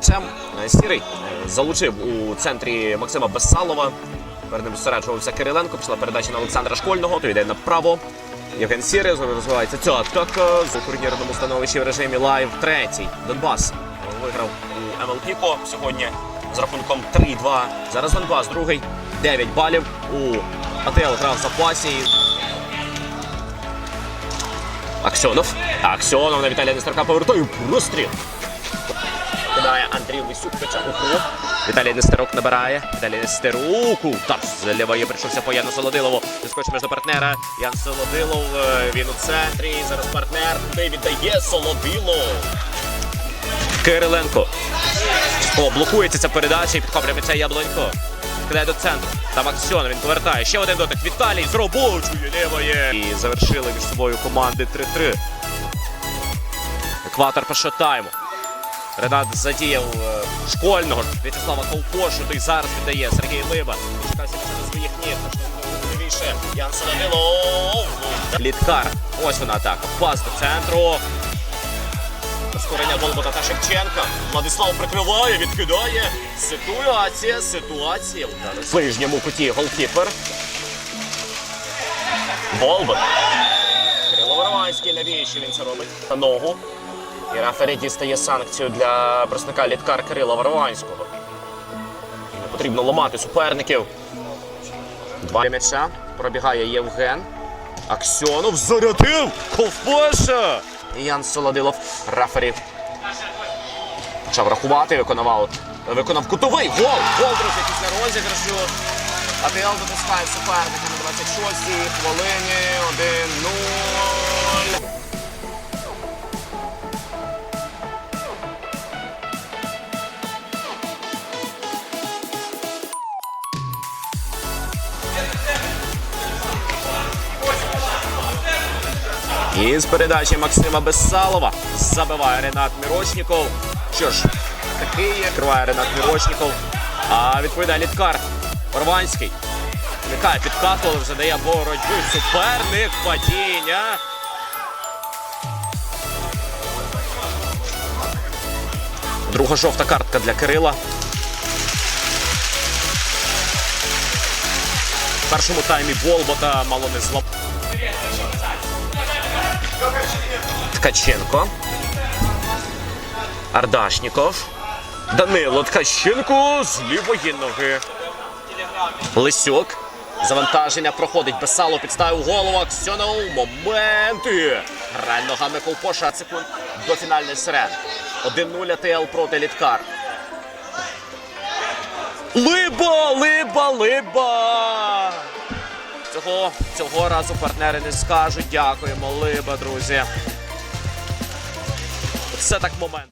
Це е, сірий е, залучив у центрі Максима Бессалова. Перед ним зосереджувався Кириленко. Пішла передача на Олександра Школьного. То йде направо. Євген Сірий розвивається ця атака з турнірному становищі в режимі лайв. Третій Донбас виграв у МЛПіко сьогодні з рахунком 3-2. Зараз Донбас другий. 9 балів. У АТЛ грав в запасі. Аксьонов. Аксьонов на Віталія Нестерка повертає простріл. Кидає Андрій Лисюк, хоча у. Віталій Нестерук набирає. Віталій Нестерук. Удар з лівої прийшовся по Яну Солодилову. Вискочив між до партнера. Ян Солодилов. е, Він у центрі. Зараз партнер. Туди віддає Солодилов. Кириленко. О, блокується ця передача і підхоплює м'яча Яблонько. Кидає до центру. Там Аксьон, він повертає. Ще один дотик. Віталій з робочої лівої. І завершили між собою команди 3-3. Екватор першого тайму. Ренат задіяв е, школьного В'ячеслава Ковпошу, той зараз віддає Сергій Либа. Чекався на своїх ніг. Лівіше Ян Солодилов. Літкар. Ось вона атака. Пас до центру. Скорення Волбота та Шевченка. Владислав прикриває, відкидає. Ситуація, ситуація. В ближньому куті голкіпер. Волбот. Кирило навіщо він це робить? Ногу. І рефері дістає санкцію для представника літкар Кирила Варванського. Не потрібно ламати суперників. Два м'яча. Пробігає Євген. Аксьонов зарядив! Ковпоша! І Ян Солодилов. Рефері. Почав рахувати, виконав аут. Виконав кутовий гол! Гол, друзі, після розіграшу. АТЛ дотискає суперника на 26-й хвилині 1-0. І з передачі Максима Бессалова забиває Ренат Мірошніков. Що ж, такий криває Ренат Мірошніков. А відповідає Літкар Орванський. Вмикає підкату, але вже дає боротьбу. Суперник падіння. Друга жовта картка для Кирила. В першому таймі Болбота мало не злап. Ткаченко. Ардашніков. Данило Ткаченко з лівої ноги. Лисюк. Завантаження проходить. Бесало підставив голову. Аксьонов. Моменти. Грає ногами Ковпоша. Секунд до фінальної сирени. 1-0 АТЛ проти Літкар. Либа! Либа! Либа! Цього, цього разу партнери не скажуть. Дякуємо, Либа, друзі. Це так момент.